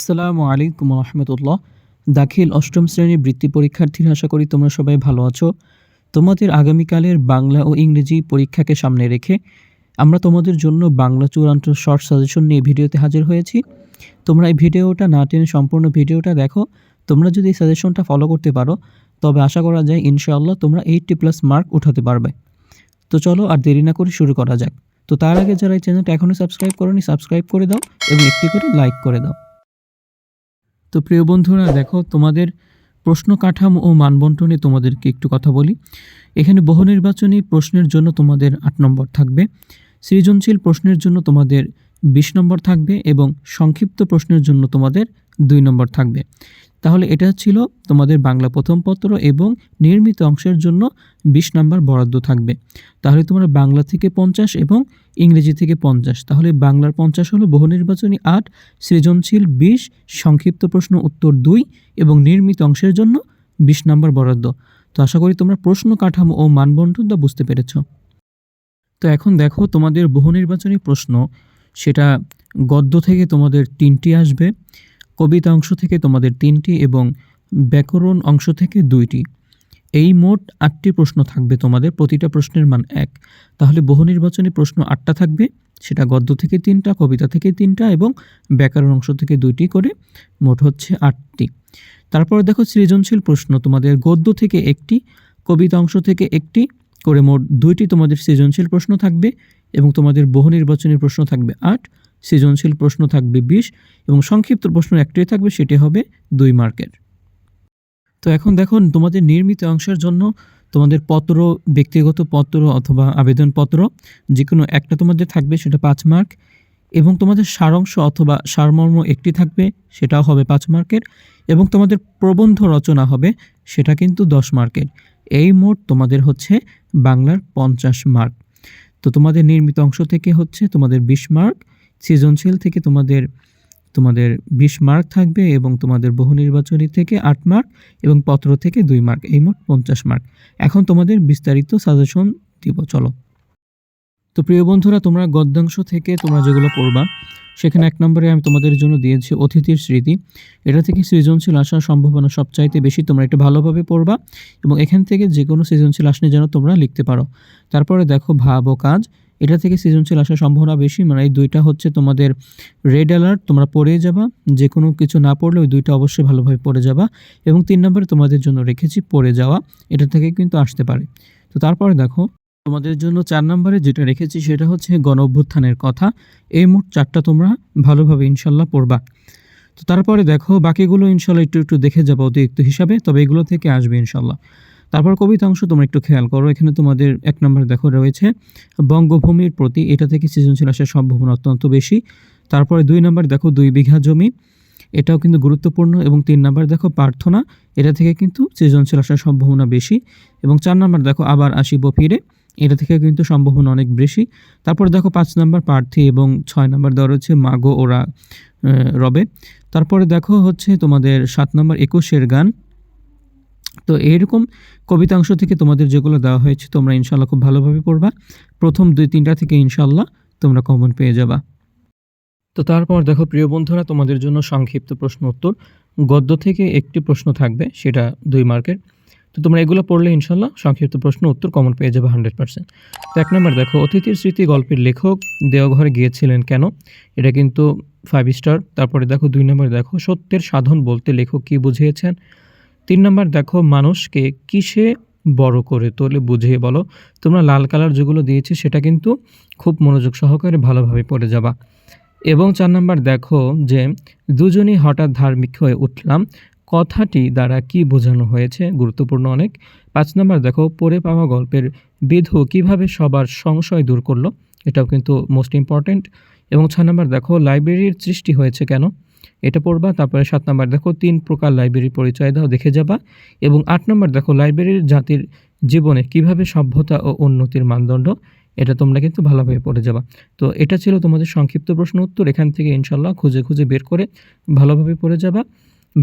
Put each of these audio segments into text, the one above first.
আসসালামু আলাইকুম রহমতুল্লাহ। দাখিল অষ্টম শ্রেণির বৃত্তি পরীক্ষার্থীরা, আশা করি তোমরা সবাই ভালো আছো। তোমাদের আগামীকালের বাংলা ও ইংরেজি পরীক্ষাকে সামনে রেখে আমরা তোমাদের জন্য বাংলা চূড়ান্ত শর্ট সাজেশন নিয়ে ভিডিওতে হাজির হয়েছি। তোমরা এই ভিডিওটা না টেনে সম্পূর্ণ ভিডিওটা দেখো। তোমরা যদি এই সাজেশনটা ফলো করতে পারো, তবে আশা করা যায় ইনশাআল্লাহ তোমরা এইটটি প্লাস মার্ক উঠাতে পারবে। তো চলো আর দেরি না করে শুরু করা যাক। তো তার আগে যারা এই চ্যানেলটা এখনও সাবস্ক্রাইব করোনি, সাবস্ক্রাইব করে দাও এবং একটি করে লাইক করে দাও। তো প্রিয় বন্ধুরা, দেখো তোমাদের প্রশ্ন কাঠামো ও মানবন্টনে তোমাদেরকে একটু কথা বলি। এখানে বহু নির্বাচনী প্রশ্নের জন্য তোমাদের আট নম্বর থাকবে। সৃজনশীল প্রশ্নের জন্য তোমাদের বিশ নম্বর থাকবে এবং সংক্ষিপ্ত প্রশ্নের জন্য তোমাদের দুই নম্বর থাকবে। তাহলে এটা ছিল তোমাদের বাংলা প্রথম পত্র এবং নির্মিত অংশের জন্য বিশ নম্বর বরাদ্দ থাকবে। তাহলে তোমরা বাংলা থেকে পঞ্চাশ এবং ইংরেজি থেকে পঞ্চাশ। তাহলে বাংলার পঞ্চাশ হলো বহু নির্বাচনী আট, সৃজনশীল বিশ, সংক্ষিপ্ত প্রশ্ন উত্তর দুই এবং নির্মিত অংশের জন্য বিশ নম্বর বরাদ্দ। তো আশা করি তোমরা প্রশ্ন কাঠামো ও মানবন্টনটা বুঝতে পেরেছ। তো এখন দেখো তোমাদের বহু নির্বাচনী প্রশ্ন সেটা গদ্য থেকে তোমাদের তিনটি আসবে, কবিতা অংশ থেকে তোমাদের তিনটি এবং ব্যাকরণ অংশ থেকে দুইটি। এই মোট আটটি প্রশ্ন থাকবে তোমাদের, প্রতিটা প্রশ্নের মান এক। তাহলে বহু নির্বাচনী প্রশ্ন আটটা থাকবে, সেটা গদ্য থেকে তিনটা, কবিতা থেকে তিনটা এবং ব্যাকরণ অংশ থেকে দুইটি করে মোট হচ্ছে আটটি। তারপরে দেখো সৃজনশীল প্রশ্ন, তোমাদের গদ্য থেকে একটি, কবিতা অংশ থেকে একটি করে মোট দুইটি তোমাদের সৃজনশীল প্রশ্ন থাকবে এবং তোমাদের বহু নির্বাচনী প্রশ্ন থাকবে আট, সৃজনশীল প্রশ্ন থাকবে বিশ এবং সংক্ষিপ্ত প্রশ্ন একটাই থাকবে, সেটি হবে দুই মার্কের। তো এখন দেখুন তোমাদের নির্মিত অংশের জন্য তোমাদের পত্র, ব্যক্তিগত পত্র অথবা আবেদনপত্র যে কোনো একটা তোমাদের থাকবে, সেটা পাঁচ মার্ক এবং তোমাদের সারাংশ অথবা সারমর্ম একটি থাকবে, সেটাও হবে পাঁচ মার্কের এবং তোমাদের প্রবন্ধ রচনা হবে, সেটা কিন্তু দশ মার্কের। এই মোট তোমাদের হচ্ছে বাংলার পঞ্চাশ মার্ক তো তোমাদের নির্মিত অংশ থেকে হচ্ছে তোমাদের বিশ মার্ক সৃজনশীল থেকে তোমাদের তোমাদের বিশ মার্ক থাকবে এবং তোমাদের বহু নির্বাচনী থেকে আট মার্ক এবং পত্র থেকে দুই মার্ক এই মোট পঞ্চাশ মার্ক এখন তোমাদের বিস্তারিত সাজেশন দিব, চলো। তো প্রিয় বন্ধুরা, তোমরা গদ্যাংশ থেকে তোমরা যেগুলো পড়বা, সেখানে এক নম্বরে আমি তোমাদের জন্য দিয়েছি অতিথির স্মৃতি। এটা থেকে সৃজনশীল আসার সম্ভাবনা সবচাইতে বেশি তোমরা একটু ভালোভাবে পড়বা এবং এখান থেকে যে কোনো সৃজনশীল আসনে যেন তোমরা লিখতে পারো। তারপরে দেখো, ভাব ও কাজ। এটা থেকে সৃজনশীল আসার সম্ভাবনা বেশি মানে এই দুইটা হচ্ছে তোমাদের রেড অ্যালার্ট তোমরা পড়ে যাবা। যে কোনো কিছু না পড়লে ওই দুইটা অবশ্যই ভালোভাবে পড়ে যাবা এবং তিন নম্বরে তোমাদের জন্য রেখেছি, পড়ে যাওয়া। এটা থেকে কিন্তু আসতে পারে। তো তারপরে দেখো তোমাদের জন্য চার নম্বরে যেটা রেখেছি সেটা হচ্ছে গণ অভ্যুত্থানের কথা। এই মোট চারটা তোমরা ভালোভাবে ইনশাল্লাহ পড়বা। তো তারপরে দেখো, বাকিগুলো ইনশাল্লাহ একটু একটু দেখে যাব অতিরিক্ত হিসাবে, তবে এগুলো থেকে আসবে ইনশাল্লাহ। তারপর কবিতা অংশ তোমরা একটু খেয়াল করো, এখানে তোমাদের এক নম্বর দেখো রয়েছে, বঙ্গভূমির প্রতি এটা থেকে সৃজনশীল আসার সম্ভাবনা অত্যন্ত বেশি। তারপরে দুই নম্বর দেখো, দুই বিঘা জমি, এটাও কিন্তু গুরুত্বপূর্ণ। এবং তিন নম্বর দেখো, প্রার্থনা, এটা থেকে কিন্তু সৃজনশীল আসার সম্ভাবনা বেশি। এবং চার নম্বর দেখো, আবার আসিব ফিরে। এটা থেকে কিন্তু সম্ভাবনা অনেক বেশি। তারপর দেখো পাঁচ নম্বর প্রার্থী এবং ছয় নম্বর দেওয়া রয়েছে মাগো ওরা রবে। তারপরে দেখো হচ্ছে তোমাদের সাত নম্বর একুশের গান। তো এইরকম কবিতাংশ থেকে তোমাদের যেগুলো দেওয়া হয়েছে তোমরা ইনশাল্লাহ খুব ভালোভাবে পড়বা। প্রথম দুই তিনটা থেকে ইনশাল্লাহ তোমরা কমন পেয়ে যাবা। তো তারপর দেখো, প্রিয় বন্ধুরা, তোমাদের জন্য সংক্ষিপ্ত প্রশ্ন উত্তর। গদ্য থেকে একটি প্রশ্ন থাকবে, সেটা দুই মার্কের। তো তোমরা এগুলো পড়লে ইনশাল্লাহ সংক্ষিপ্ত প্রশ্ন উত্তর কমন পেয়ে যাবে হান্ড্রেড পার্সেন্ট তো এক নম্বর দেখো, অতিথির স্মৃতি গল্পের লেখক দেওঘরে গিয়েছিলেন কেন? এটা কিন্তু ফাইভ স্টার তারপরে দেখো, দুই নম্বর দেখো, সত্যের সাধন বলতে লেখক কী বুঝিয়েছেন? তিন নম্বর দেখো, মানুষকে কিসে বড় করে তোলে বুঝিয়ে বলো। তোমরা লাল কালার যেগুলো দিয়েছি, সেটা কিন্তু খুব মনোযোগ সহকারে ভালোভাবে পড়ে যাবা। এবং চার নম্বর দেখো যে, দুজনই হঠাৎ ধার্মিক হয়ে উঠলাম। কথাটি দ্বারা কি বোঝানো হয়েছে? গুরুত্বপূর্ণ অনেক। পাঁচ নম্বর, দেখো, পড়ে পাওয়া গল্পের বিধু কীভাবে সবার সংশয় দূর করল, এটাও কিন্তু মোস্ট ইম্পর্ট্যান্ট এবং ছয় নম্বর, দেখো লাইব্রেরির সৃষ্টি হয়েছে কেন? এটা পড়বা, তারপরে সাত নম্বর, দেখো, তিন প্রকার লাইব্রেরির পরিচয় দাও, দেখে যাবা। এবং আট নম্বর, দেখো লাইব্রেরির জাতির জীবনে কীভাবে সভ্যতা ও উন্নতির মানদণ্ড, এটা তোমরা কিন্তু ভালোভাবে পড়ে যাবা। তো এটা ছিল তোমাদের সংক্ষিপ্ত প্রশ্ন উত্তর, এখান থেকে ইনশাল্লাহ খুঁজে খুঁজে বের করে ভালোভাবে পড়ে যাবা।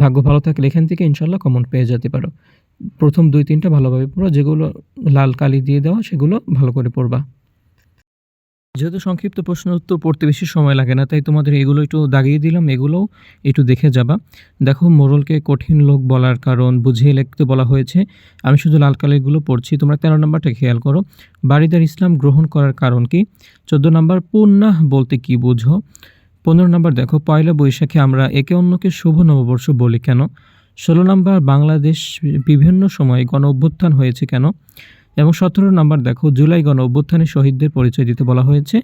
ভাগ্য ভালো থাকলে এখান থেকে ইনশাল্লাহ কমন পেয়ে যেতে পারো। প্রথম দুই, তিনটা ভালোভাবে পড়ো, যেগুলো লাল কালি দিয়ে দেওয়া, সেগুলো ভালো করে পড়বা। যেহেতু সংক্ষিপ্ত প্রশ্ন উত্তর পড়তে বেশি সময় লাগে না, তাই তোমাদের এগুলো একটু দাগিয়ে দিলাম এগুলোও একটু দেখে যাবা। দেখো, মোরলকে কঠিন লোক বলার কারণ বুঝিয়ে লিখতে বলা হয়েছে, আমি শুধু লাল কালিগুলো পড়ছি, তোমরা তেরো নম্বরটা খেয়াল করো। বাড়িদার ইসলাম গ্রহণ করার কারণ কি? চোদ্দ নম্বর পুণ্যাহ বলতে কি বুঝো? পনেরো নম্বর দেখো, পয়লা বৈশাখে আমরা একে অন্যকে শুভ নববর্ষ বলি কেন? ষোলো নম্বর, বাংলাদেশ বিভিন্ন সময়ে গণ অভ্যুত্থান হয়েছে কেন? এবং সতেরো নম্বর দেখো, জুলাই গণ অভ্যুত্থানে শহীদদের পরিচয় দিতে বলা হয়েছে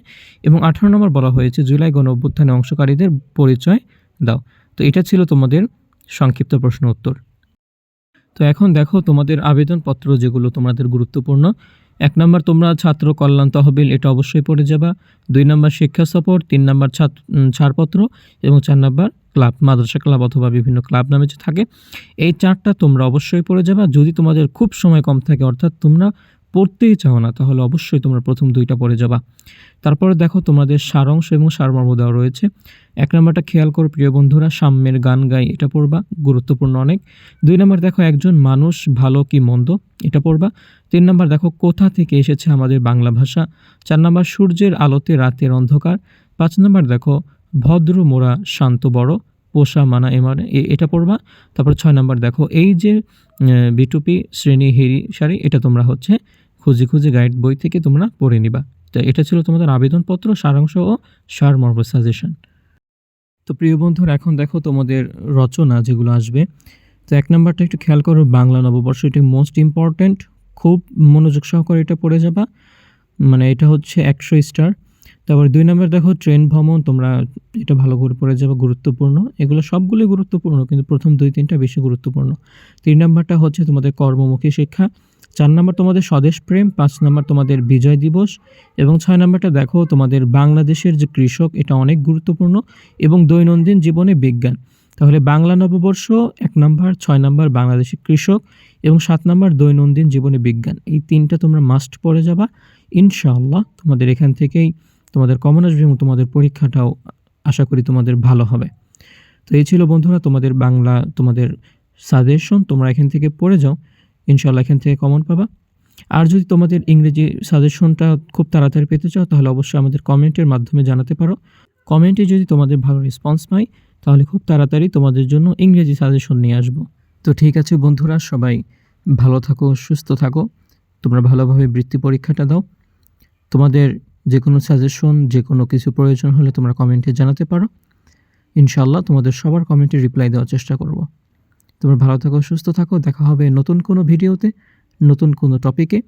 এবং আঠারো নম্বর বলা হয়েছে, জুলাই গণ অভ্যুত্থানে অংশকারীদের পরিচয় দাও। তো এটা ছিল তোমাদের সংক্ষিপ্ত প্রশ্ন উত্তর। তো এখন দেখো তোমাদের আবেদনপত্র যেগুলো তোমাদের গুরুত্বপূর্ণ এক নম্বর তোমরা ছাত্র কল্যাণ তহবিল, এটা অবশ্যই পড়ে যাবা। দুই নম্বর শিক্ষা সফর তিন নম্বর ছাড়পত্র এবং চার নম্বর ক্লাব মাদ্রাসা ক্লাব অথবা বিভিন্ন ক্লাব নামে যে থাকে। এই চারটা তোমরা অবশ্যই পড়ে যাবা। যদি তোমাদের খুব সময় কম থাকে, অর্থাৎ তোমরা পড়তেই চাও না, তাহলে অবশ্যই তোমরা প্রথম দুইটা পড়ে যাবা। তারপরে দেখো তোমাদের সারাংশ এবং সারমর্ম দেওয়া রয়েছে। এক নম্বরটা খেয়াল করো, প্রিয় বন্ধুরা, সাম্যের গান গাই, এটা পড়বা, গুরুত্বপূর্ণ অনেক। দুই নম্বর দেখো, একজন মানুষ ভালো কি মন্দ, এটা পড়বা। তিন নম্বর দেখো, কোথা থেকে এসেছে আমাদের বাংলা ভাষা। চার নম্বর, সূর্যের আলোতে রাতের অন্ধকার। পাঁচ নম্বর দেখো, ভদ্র মোরা শান্ত বড়। পোষা মানা এমার এ- এটা পড়বা। তারপর ছয় নম্বর দেখো, এই যে বিটুপি শ্রেণি হেরি সারি, এটা তোমরা হচ্ছে খুঁজে খুঁজে গাইড বই থেকে তোমরা পড়ে নিবা। তো এটা ছিল তোমাদের আবেদনপত্র, সারাংশ ও সারমর্ম সাজেশন তো প্রিয় বন্ধুরা, এখন দেখো তোমাদের রচনা যেগুলো আসবে। তো এক নাম্বারটা একটু খেয়াল করো, বাংলা নববর্ষ, এটি মোস্ট ইম্পর্ট্যান্ট খুব মনোযোগ সহকারে এটা পড়ে যাবা। মানে এটা হচ্ছে একশো স্টার তারপর দুই নম্বর দেখো ট্রেন ভ্রমণ, তোমরা এটা ভালো করে পড়ে যাবে, গুরুত্বপূর্ণ। এগুলো সবগুলোই গুরুত্বপূর্ণ, কিন্তু প্রথম দুই তিনটা বেশি গুরুত্বপূর্ণ। তিন নম্বরটা হচ্ছে তোমাদের কর্মমুখী শিক্ষা। চার নম্বর তোমাদের স্বদেশ প্রেম, পাঁচ নম্বর তোমাদের বিজয় দিবস, এবং ছয় নম্বরটা দেখো, তোমাদের বাংলাদেশের যে কৃষক, এটা অনেক গুরুত্বপূর্ণ, এবং দৈনন্দিন জীবনে বিজ্ঞান। তাহলে বাংলা নববর্ষ, এক নম্বর, ছয় নম্বর বাংলাদেশের কৃষক, এবং সাত নম্বর দৈনন্দিন জীবনে বিজ্ঞান। এই তিনটা তোমরা মাস্ট পড়ে যাবা। ইনশাআল্লাহ তোমাদের এখান থেকেই তোমাদের কমন আসবে এবং তোমাদের পরীক্ষাটাও আশা করি তোমাদের ভালো হবে। তো এই ছিল বন্ধুরা তোমাদের বাংলা, তোমাদের সাজেশন তোমরা এখান থেকে পড়ে যাও ইনশাল্লাহ এখান থেকে কমন পাবা। আর যদি তোমাদের ইংরেজি সাজেশনটা খুব তাড়াতাড়ি পেতে চাও, তাহলে অবশ্যই আমাদের কমেন্টের মাধ্যমে জানাতে পারো। কমেন্টে যদি তোমাদের ভালো রেসপন্স পাই, তাহলে খুব তাড়াতাড়ি তোমাদের জন্য ইংরেজি সাজেশন নিয়ে আসব। তো ঠিক আছে বন্ধুরা, সবাই ভালো থাকো, সুস্থ থাকো, তোমরা ভালোভাবে বৃত্তি পরীক্ষাটা দাও। তোমাদের যে কোনো সাজেশন যে কোনো কিছু প্রয়োজন হলে তোমরা কমেন্টে জানাতে পারো। ইনশাল্লাহ তোমাদের সবার কমেন্টে রিপ্লাই দেওয়ার চেষ্টা করব। তোমরা ভালো থাকো, সুস্থ থাকো, দেখা হবে নতুন কোনো ভিডিওতে, নতুন কোনো টপিকে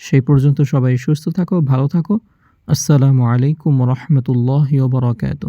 সেই পর্যন্ত সবাই সুস্থ থাকো, ভালো থাকো। আসসালামু আলাইকুম রহমতুল্লাহ বরকাত